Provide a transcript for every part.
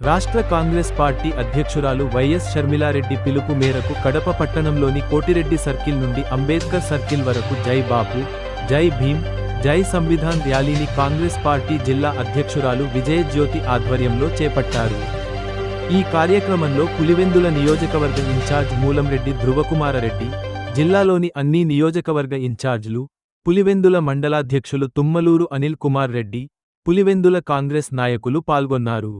రాష్ట్ర కాంగ్రెస్ పార్టీ అధ్యక్షురాలు వైఎస్ షర్మిలారెడ్డి పిలుపు మేరకు కడప పట్టణంలోని కోటిరెడ్డి సర్కిల్ నుండి అంబేద్కర్ సర్కిల్ వరకు జై బాపు జై భీమ్ జై సంవిధాన్ ర్యాలీని కాంగ్రెస్ పార్టీ జిల్లా అధ్యక్షురాలు విజయజ్యోతి ఆధ్వర్యంలో చేపట్టారు. ఈ కార్యక్రమంలో పులివెందుల నియోజకవర్గ ఇన్ఛార్జ్ మూలంరెడ్డి ధ్రువకుమారరెడ్డి జిల్లాలోని అన్ని నియోజకవర్గ ఇన్ఛార్జ్లు పులివెందుల మండలాధ్యక్షులు తుమ్మలూరు అనిల్ కుమార్ రెడ్డి పులివెందుల కాంగ్రెస్ నాయకులు పాల్గొన్నారు.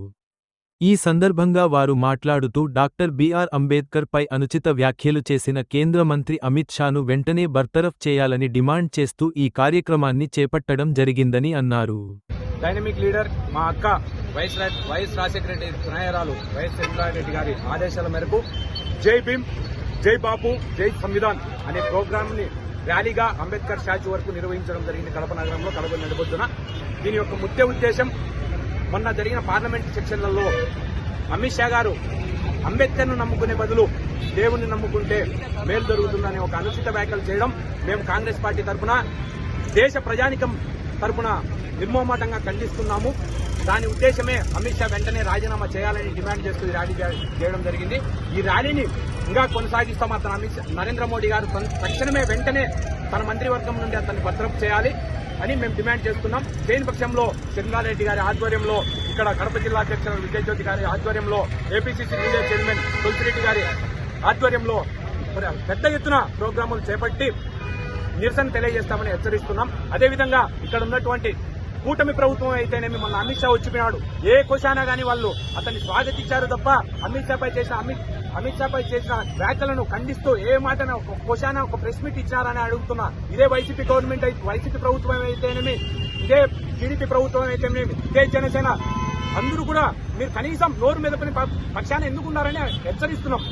ఈ సందర్భంగా వారు మాట్లాడుతూ డాక్టర్ బిఆర్ అంబేద్కర్ పై అనుచిత వ్యాఖ్యలు చేసిన కేంద్ర మంత్రి అమిత్ షాను వెంటనే బర్తరఫ్ చేయాలని డిమాండ్ చేస్తూ ఈ కార్యక్రమాన్ని చేపట్టడం జరిగిందని అన్నారు. డైనమిక్ లీడర్ మా అక్క వైఎస్ రా- వైఎస్ రాజశేఖర రెడ్డి నాయరాలు వైఎస్ రెడ్డి గారి ఆదేశాల మేరకు జై భీమ్ జై బాపు జై సంవిధాన్ అనే ప్రోగ్రామ్ని ర్యాలీగా అంబేద్కర్ స్టాచ్యూ వరకు నిర్వహించడం జరిగింది కడప నగరంలో కడప నడిపొద్దున దీని యొక్క ముఖ్య ఉద్దేశం మొన్న జరిగిన పార్లమెంట్ సెక్షన్లలో అమిత్ షా గారు అంబేద్కర్ను నమ్ముకునే బదులు దేవుణ్ణి నమ్ముకుంటే మేలు జరుగుతుందనే ఒక అనుచిత వ్యాఖ్యలు చేయడం మేము కాంగ్రెస్ పార్టీ తరఫున దేశ ప్రజానికం తరపున నిర్మోమాటంగా ఖండిస్తున్నాము. దాని ఉద్దేశమే అమిత్ షా వెంటనే రాజీనామా చేయాలని డిమాండ్ చేస్తూ ర్యాలీ చేయడం జరిగింది. ఈ ర్యాలీని ఇంకా కొనసాగిస్తాం అతను అమిత్ నరేంద్ర మోడీ గారు తక్షణమే వెంటనే తన మంత్రివర్గం నుండి అతన్ని భద్రపు చేయాలి అని మేము డిమాండ్ చేస్తున్నాం. దేని పక్షంలో చంద్రారెడ్డి గారి ఆధ్వర్యంలో ఇక్కడ కడప జిల్లా అధ్యక్షులు విజయజ్యోతి గారి ఆధ్వర్యంలో ఏపీసీసీ మీడియా చైర్మన్ తులసిరెడ్డి గారి ఆధ్వర్యంలో పెద్ద ఎత్తున ప్రోగ్రాములు చేపట్టి నిరసన తెలియజేస్తామని హెచ్చరిస్తున్నాం. అదేవిధంగా ఇక్కడ ఉన్నటువంటి కూటమి ప్రభుత్వం అయితేనేమి మొన్న అమిత్ షా వచ్చిపోయినాడు. ఏ క్వశ్చన్ గాని వాళ్ళు అతన్ని స్వాగతించారు తప్ప అమిత్ షాపై చేసిన అమిత్ అమిత్ షాపై చేసిన వ్యాఖ్యలను ఖండిస్తూ ఏ మాటన ఒక కుశానా ఒక ప్రెస్ మీట్ ఇచ్చారని అడుగుతున్నా. ఇదే వైసీపీ గవర్నమెంట్ అయితే వైసీపీ ప్రభుత్వం అయితేనేమి ఇదే టీడీపీ ప్రభుత్వం అయితేనేమి ఇదే జనసేన. అందరూ కూడా మీరు కనీసం నోరు మీద పని పక్షాన ఎందుకున్నారని హెచ్చరిస్తున్నాం.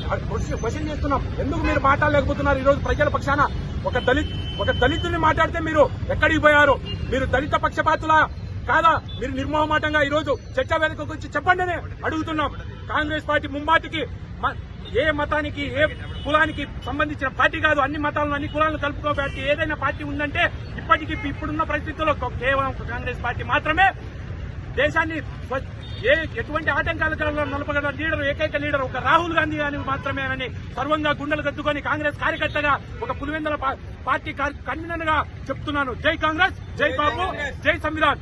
క్వశ్చన్ చేస్తున్నాం. ఎందుకు మీరు మాట్లాడలేకపోతున్నారు ఈ రోజు ప్రజల పక్షాన? ఒక దళిత్ ఒక దళితుని మాట్లాడితే మీరు ఎక్కడికి పోయారు? మీరు దళిత పక్షపాతులా కాదా? మీరు నిర్మోహమాటంగా ఈరోజు రోజు చర్చా వేదికకు వచ్చి చెప్పండి అని అడుగుతున్నాం. కాంగ్రెస్ పార్టీ ముమ్మాటికి మ- ఏ మతానికి ఏ కులానికి సంబంధించిన పార్టీ కాదు. అన్ని మతాలను అన్ని కులాలను కలుపుకోబట్టి ఏదైనా పార్టీ ఉందంటే ఇప్పటికీ ఇప్పుడున్న పరిస్థితుల్లో కేవలం ఒక కాంగ్రెస్ పార్టీ మాత్రమే దేశాన్ని ఏ ఎటువంటి ఆటంకాల నలపగల లీడర్ ఏకైక లీడర్ ఒక రాహుల్ గాంధీ గాని మాత్రమేనని సర్వంగా గుండెలు కద్దుకొని కాంగ్రెస్ కార్యకర్తగా ఒక పులివెందుల పార్టీ కన్వీనర్గా చెప్తున్నాను. జై కాంగ్రెస్ జై బాబు జై సంవిధాన్.